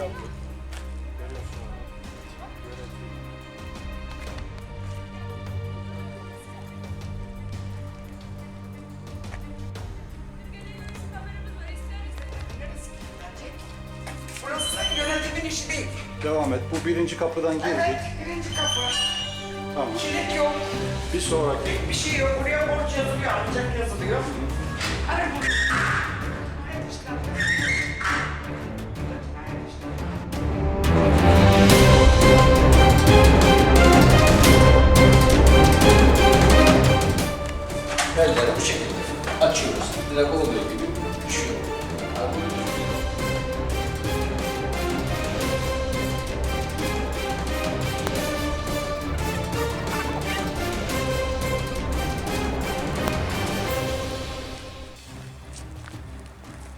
yaptık. Görüyorsun abi. Yönetim. Burası yönetimin işi değil. Devam et. Bu birinci kapıdan girdik. Evet, birinci kapı. Tamam. Çilek yok, Bir sonraki. bir şey yok. Buraya borç yazılıyor, ancak yazılıyor. Hani bu... Perdeleri bu şekilde açıyoruz. Direkt olduğu gibi düşüyor.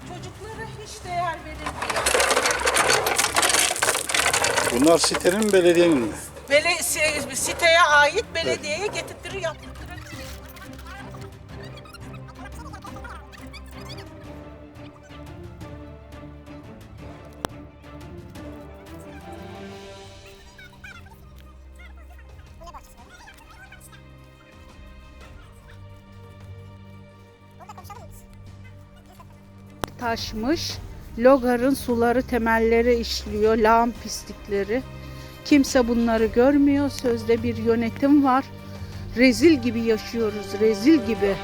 Çocuklara hiç değer verilmiyor. Bunlar sitenin belediyenin mi? Bele, si- siteye ait belediyeye getirtirir yaptırtırır. Taşmış. Logar'ın suları temelleri işliyor, lağım pislikleri. Kimse bunları görmüyor. Sözde bir yönetim var. Rezil gibi yaşıyoruz, rezil gibi.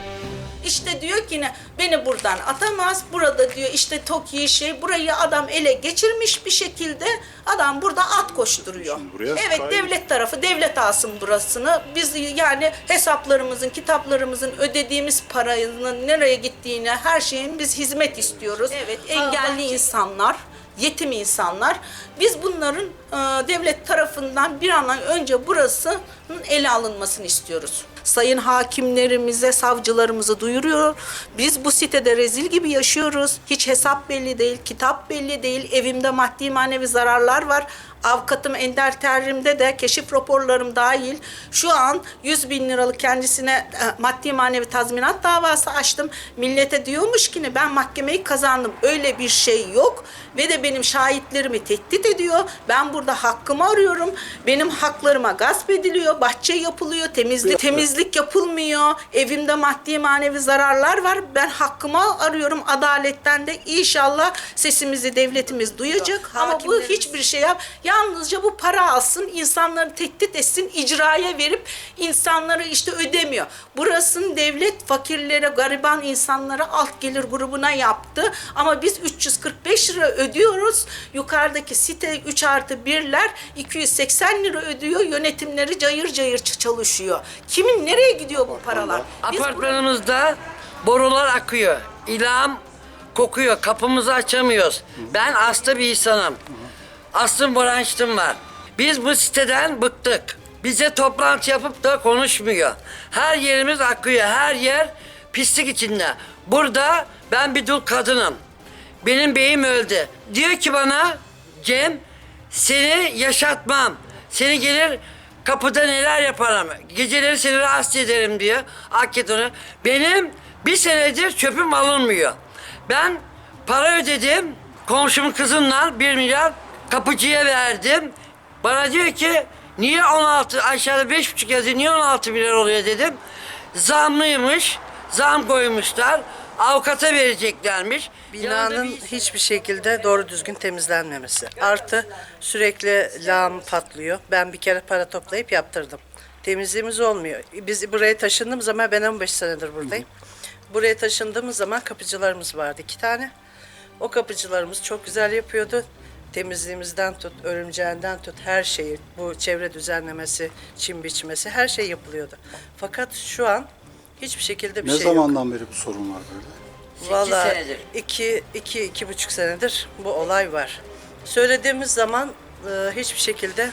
İşte diyor ki ne beni buradan atamaz. Burada diyor işte TOKİ şey burayı adam ele geçirmiş bir şekilde adam burada at koşturuyor. Evet devlet tarafı devlet alsın burasını. Biz yani hesaplarımızın, kitaplarımızın ödediğimiz paranın nereye gittiğine her şeyin biz hizmet istiyoruz. Evet engelli insanlar yetim insanlar. Biz bunların e, devlet tarafından bir an önce burasının ele alınmasını istiyoruz. Sayın hakimlerimize, savcılarımızı duyuruyor. Biz bu sitede rezil gibi yaşıyoruz. Hiç hesap belli değil, kitap belli değil. Evimde maddi manevi zararlar var. Avukatım Ender Terrim'de de keşif raporlarım dahil şu an 100 bin liralık kendisine e, maddi manevi tazminat davası açtım. Millete diyormuş ki ne, ben mahkemeyi kazandım. Öyle bir şey yok ve de benim şahitlerimi tehdit ediyor. Ben burada hakkımı arıyorum. Benim haklarıma gasp ediliyor. Bahçe yapılıyor, temizlik temizlik yapılmıyor. Evimde maddi manevi zararlar var. Ben hakkımı arıyorum adaletten de inşallah sesimizi devletimiz duyacak. Ama bu hiçbir şey yap. Yalnızca bu para alsın, insanları tehdit etsin, icraya verip insanları işte ödemiyor. Burasını devlet fakirlere, gariban insanlara alt gelir grubuna yaptı. Ama biz 345 lira ödüyoruz. Yukarıdaki site 3 artı 1'ler 280 lira ödüyor. Yönetimleri cayır cayır çalışıyor. Kimin nereye gidiyor bu paralar? Apartmanımızda borular akıyor. İlham kokuyor. Kapımızı açamıyoruz. Ben hasta bir insanım. Astım branştım var. Biz bu siteden bıktık. Bize toplantı yapıp da konuşmuyor. Her yerimiz akıyor. Her yer pislik içinde. Burada ben bir dul kadınım. Benim beyim öldü. Diyor ki bana Cem seni yaşatmam. Seni gelir kapıda neler yaparım. Geceleri seni rahatsız ederim diyor. Hakikaten onu. Benim bir senedir çöpüm alınmıyor. Ben para ödedim. Komşumun kızından bir milyar kapıcıya verdim. Bana diyor ki niye 16 aşağıda beş buçuk yazıyor niye 16 milyar oluyor dedim. Zamlıymış. Zam koymuşlar. Avukata vereceklermiş. Binanın bir- hiçbir şekilde doğru düzgün temizlenmemesi. Artı sürekli lağım patlıyor. Ben bir kere para toplayıp yaptırdım. Temizliğimiz olmuyor. Biz buraya taşındığımız zaman ben 15 senedir buradayım. Buraya taşındığımız zaman kapıcılarımız vardı iki tane. O kapıcılarımız çok güzel yapıyordu. Temizliğimizden tut, örümceğinden tut her şeyi, bu çevre düzenlemesi, çim biçmesi her şey yapılıyordu. Fakat şu an hiçbir şekilde bir Ne şey yok. zamandan beri bu sorun var böyle? Vallahi senedir. iki, iki, iki buçuk senedir bu olay var. Söylediğimiz zaman e, hiçbir şekilde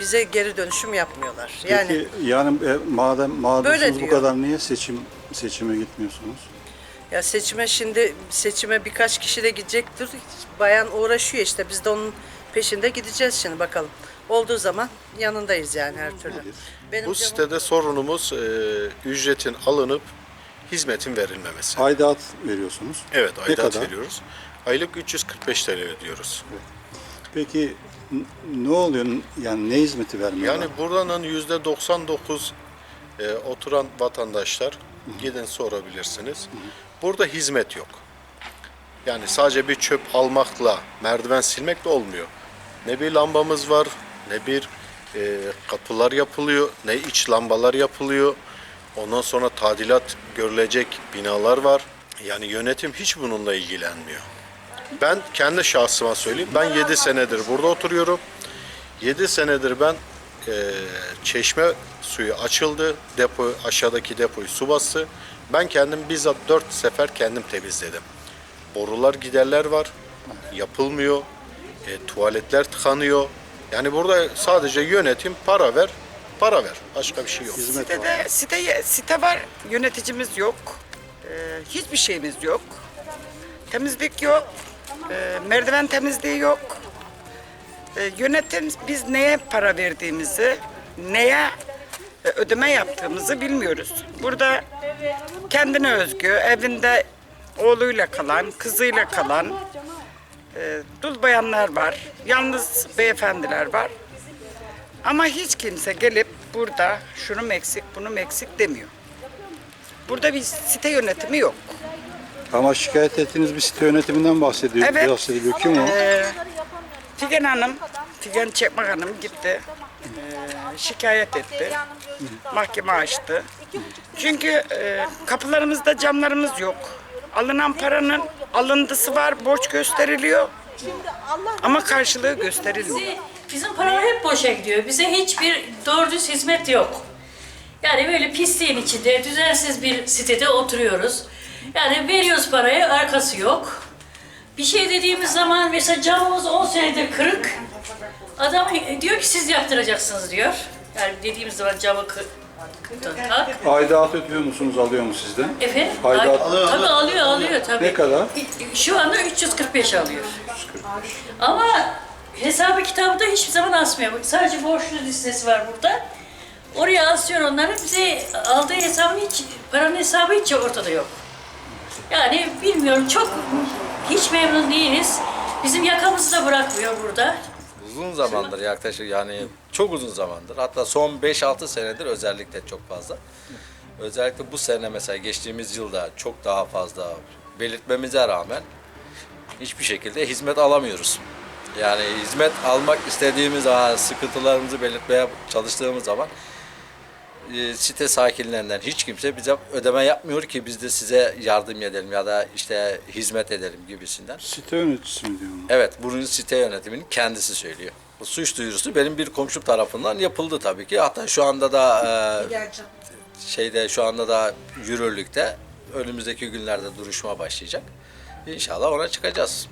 bize geri dönüşüm yapmıyorlar. Yani Peki yani e, madem Böyle bu diyor. kadar niye seçim seçime gitmiyorsunuz? Ya seçime şimdi seçime birkaç kişi de gidecektir. Bayan uğraşıyor işte. Biz de onun peşinde gideceğiz şimdi bakalım. Olduğu zaman yanındayız yani her türlü. Benim Bu sitede sorunumuz e, ücretin alınıp hizmetin verilmemesi. Aidat veriyorsunuz. Evet aidat kadar? veriyoruz. Aylık 345 TL ödüyoruz. Peki n- ne oluyor? Yani ne hizmeti vermiyorlar? Yani buranın yüzde 99 e, oturan vatandaşlar gidin sorabilirsiniz. Burada hizmet yok. Yani sadece bir çöp almakla, merdiven silmek de olmuyor. Ne bir lambamız var, ne bir e, kapılar yapılıyor, ne iç lambalar yapılıyor. Ondan sonra tadilat görülecek binalar var. Yani yönetim hiç bununla ilgilenmiyor. Ben kendi şahsıma söyleyeyim. Ben 7 senedir burada oturuyorum. 7 senedir ben e, çeşme suyu açıldı. Depo aşağıdaki depoyu su bastı. Ben kendim bizzat 4 sefer kendim temizledim. Borular giderler var. Yapılmıyor. E, tuvaletler tıkanıyor. Yani burada sadece yönetim para ver, para ver. Başka bir şey yok. Hizmet var. Sitede, site, site var, yöneticimiz yok. Ee, hiçbir şeyimiz yok. Temizlik yok. Ee, merdiven temizliği yok. Ee, yönetim biz neye para verdiğimizi, neye ödeme yaptığımızı bilmiyoruz. Burada kendine özgü, evinde oğluyla kalan, kızıyla kalan e, dul bayanlar var. Yalnız beyefendiler var. Ama hiç kimse gelip burada şunun eksik, bunun eksik demiyor. Burada bir site yönetimi yok. Ama şikayet ettiğiniz bir site yönetiminden bahsediyor. Evet. Bahsediliyor. Kim o? Ee, Figen Hanım, Figen Çekmak Hanım gitti. Ee, şikayet etti. Mahkeme açtı. Çünkü e, kapılarımızda camlarımız yok. Alınan paranın alıntısı var, borç gösteriliyor. Ama karşılığı gösterilmiyor. Bizim paralar hep boşa gidiyor. Bize hiçbir doğru düz hizmet yok. Yani böyle pisliğin içinde düzensiz bir sitede oturuyoruz. Yani veriyoruz parayı, arkası yok. Bir şey dediğimiz zaman mesela camımız 10 senedir kırık. Adam diyor ki siz yaptıracaksınız diyor. Yani dediğimiz zaman camı kı- tak. Aidat ödüyor musunuz? Alıyor mu sizden? Efendim? Aidat- Ay- Tabii alıyor, alıyor tabii. Ne kadar? Şu anda 345 alıyor. Ama hesabı kitabı da hiçbir zaman asmıyor. Sadece borçlu listesi var burada. Oraya asıyor onları. Bize aldığı hesabın hiç, paranın hesabı hiç ortada yok. Yani bilmiyorum çok hiç memnun değiliz. Bizim yakamızı da bırakmıyor burada. Uzun zamandır yaklaşık yani çok uzun zamandır. Hatta son 5-6 senedir özellikle çok fazla. Özellikle bu sene mesela geçtiğimiz yılda çok daha fazla belirtmemize rağmen hiçbir şekilde hizmet alamıyoruz. Yani hizmet almak istediğimiz zaman, sıkıntılarımızı belirtmeye çalıştığımız zaman e, site sakinlerinden hiç kimse bize ödeme yapmıyor ki biz de size yardım edelim ya da işte hizmet edelim gibisinden. Site yöneticisi mi diyor? Evet, bunu site yönetiminin kendisi söylüyor. Bu suç duyurusu benim bir komşum tarafından yapıldı tabii ki. Hatta şu anda da e, şeyde şu anda da yürürlükte önümüzdeki günlerde duruşma başlayacak. İnşallah ona çıkacağız.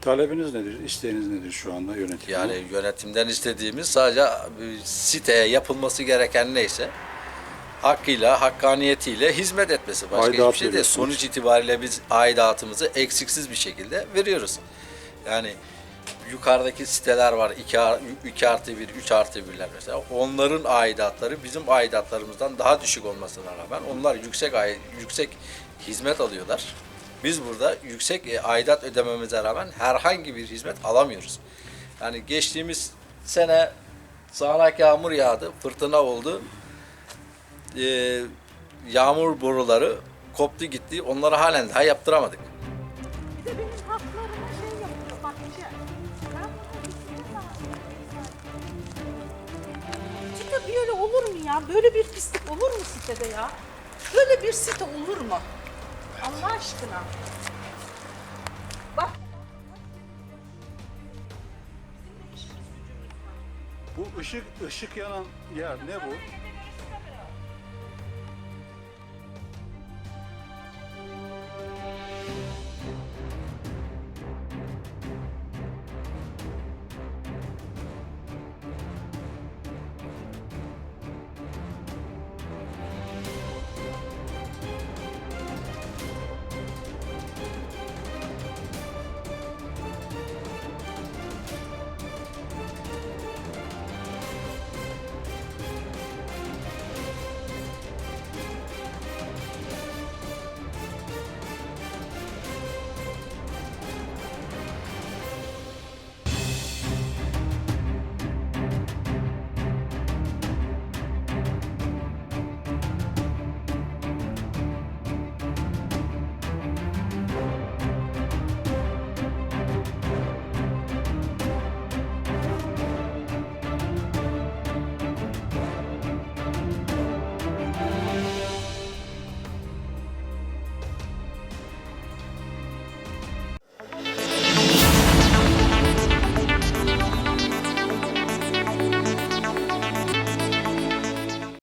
Talebiniz nedir? İsteğiniz nedir şu anda yönetim? Yani yönetimden istediğimiz sadece e, siteye yapılması gereken neyse hakkıyla, hakkaniyetiyle hizmet etmesi. Başka Aidat hiçbir şey değil. Sonuç itibariyle biz aidatımızı eksiksiz bir şekilde veriyoruz. Yani yukarıdaki siteler var 2, 2 artı 1, 3 artı 1'ler mesela. Onların aidatları bizim aidatlarımızdan daha düşük olmasına rağmen onlar yüksek yüksek hizmet alıyorlar. Biz burada yüksek e, aidat ödememize rağmen herhangi bir hizmet alamıyoruz. Yani geçtiğimiz sene sağanak yağmur yağdı, fırtına oldu. Ee, yağmur boruları koptu gitti. Onları halen daha yaptıramadık. Bir de benim haklarıma şey yapıyor. Bak bir şey. Ben bunu Site böyle olur mu ya? Böyle bir pislik olur mu sitede ya? Böyle bir site olur mu? Allah aşkına. Bak Bu ışık ışık yanan yer ne bu?